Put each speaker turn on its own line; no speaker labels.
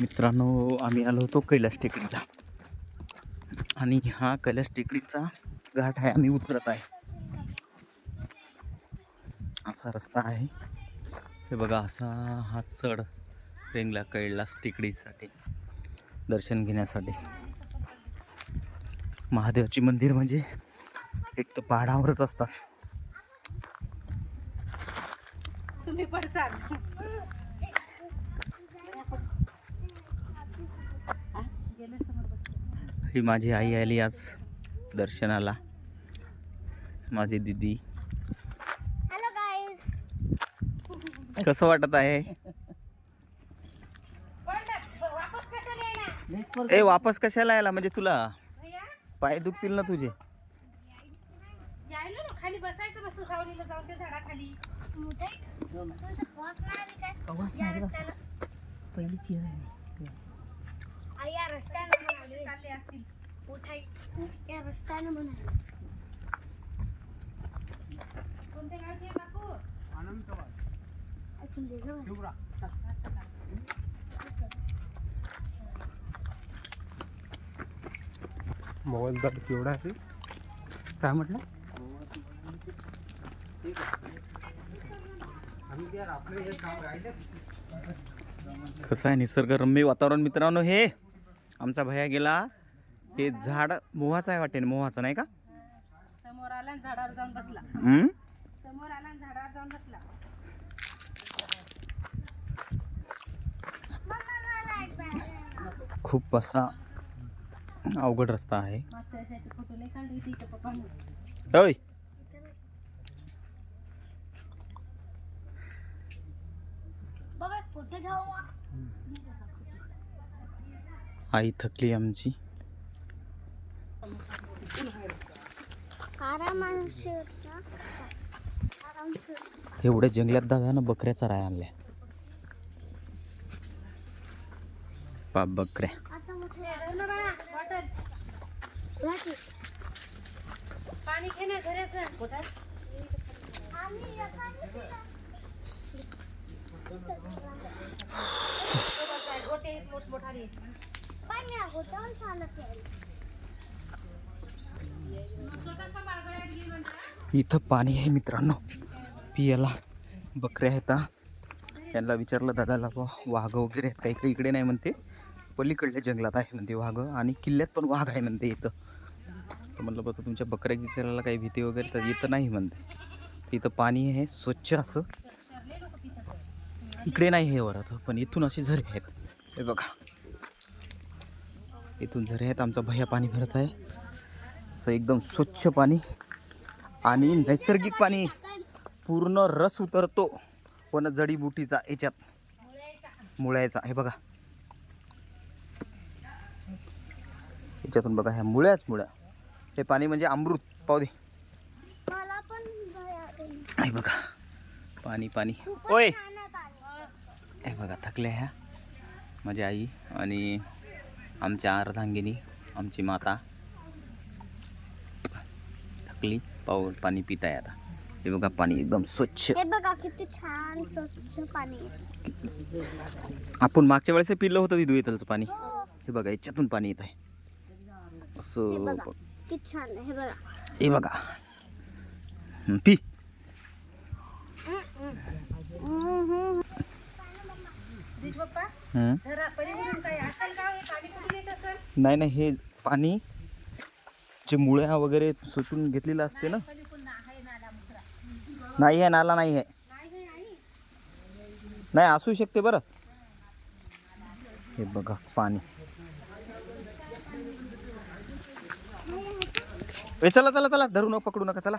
मित्रांनो आम्ही आलो होतो कैलास टेकडीला. आणि हा कैलास टेकडीचा घाट आहे आम्ही उतरत आहे. असा रस्ता आहे. हे बघा असा हा चढ रेंगला कैलास टेकडीसाठी दर्शन घेण्यासाठी. महादेवाची मंदिर म्हणजे एक तर पहाडावरच असतात.
तुम्ही पडसाल गेले समोर बस
ही माझी आई आली आज दर्शनाला. माझी दिदी. कसं वाटत आहे?
वापस कशाला येणार
ए वापस कशाला यायला? म्हणजे तुला? पाय दुखतील ना तुझे.
खाली बसायचं मस्त सावलीला जाऊन त्या झाडाखाली. पहिली चिर
आई या रस्त्यानं म्हणाले.
चालले असतील.
या रस्त्यानं म्हणाले.
कोणत्या गावचे बापू?
ऐकून दे गं.
मोबाईल तर केवढा आहे? काय म्हटलं?
कसं आहे निसर्गरम्य वातावरण मित्रांनो हे? आमचा भया गेला. हे झाड मोहाचं आहे वाटेल मोहाचं नाही का?
समोर आला आणि झाडावर जाऊन बसला.
हम्म?
समोर आला आणि झाडावर जाऊन बसला.
खूप असा अवघड रस्ता आहे.
मागच्या वर्षाचे फोटो लय काढले होते इथं पप्पांनी
होय.
बाबा फोटो घ्यावा.
आई थकली आमची. एवढ्या जंगलात दादानं बकऱ्या चराय आणल्या. बाप बकऱ्या.
ना पाणी घे ना घराचं.
इथं पाणी आहे मित्रांनो. पियाला बकऱ्या आहेत त्यांना विचारलं दादाला वाघ वगैरे आहेत काही काही इकडे नाही म्हणते. पलीकडल्या जंगलात आहे म्हणते वाघ आणि किल्ल्यात पण वाघ आहे म्हणते इथं. तर म्हणलं बघा तुमच्या बकऱ्या गिकऱ्याला काही भीती वगैरे तर इथं नाही म्हणते. इथं पाणी आहे स्वच्छ असं. इकडे नाही हे वरत पण इथून असे झरे आहेत. हे बघा इथून झरे आहेत. आमचा भैया पाणी भरत आहे. असं एकदम स्वच्छ पाणी आणि नैसर्गिक पाणी. पूर्ण रस उतरतो पण जडीबुटीचा याच्यात. मुळ्याचा. हे बघा. याच्यातून बघा ह्या मुळ्याच मुळ्या. हे पाणी म्हणजे अमृत. पाहू दे.
मला पण भयातून.
हे बघा. पाणी पाणी. ओय. हे बघा थकल्या ह्या. माझी आई आणि आमच्या अर्धांगिनी आमची माता. थकली पाऊ पाणी पित आहे आता. हे बघा पाणी एकदम स्वच्छ.
हे बघा किती छान स्वच्छ पाणी.
आपण मागच्या वेळेस पिलं होतं तिथू येतलचं पाणी.
हो.
हे बघा याच्यातून पाणी येत आहे असं
किती छान हे बघा.
हे बघा. पी. नाही नाही हे पाणी जे मुळ्या वगैरे सुटून घेतलेलं असते ना? नाही आहे नाला नाही आहे नाही असू शकते बरं. हे बघा पाणी. ए चला चला चला धरू नका पकडू नका चला.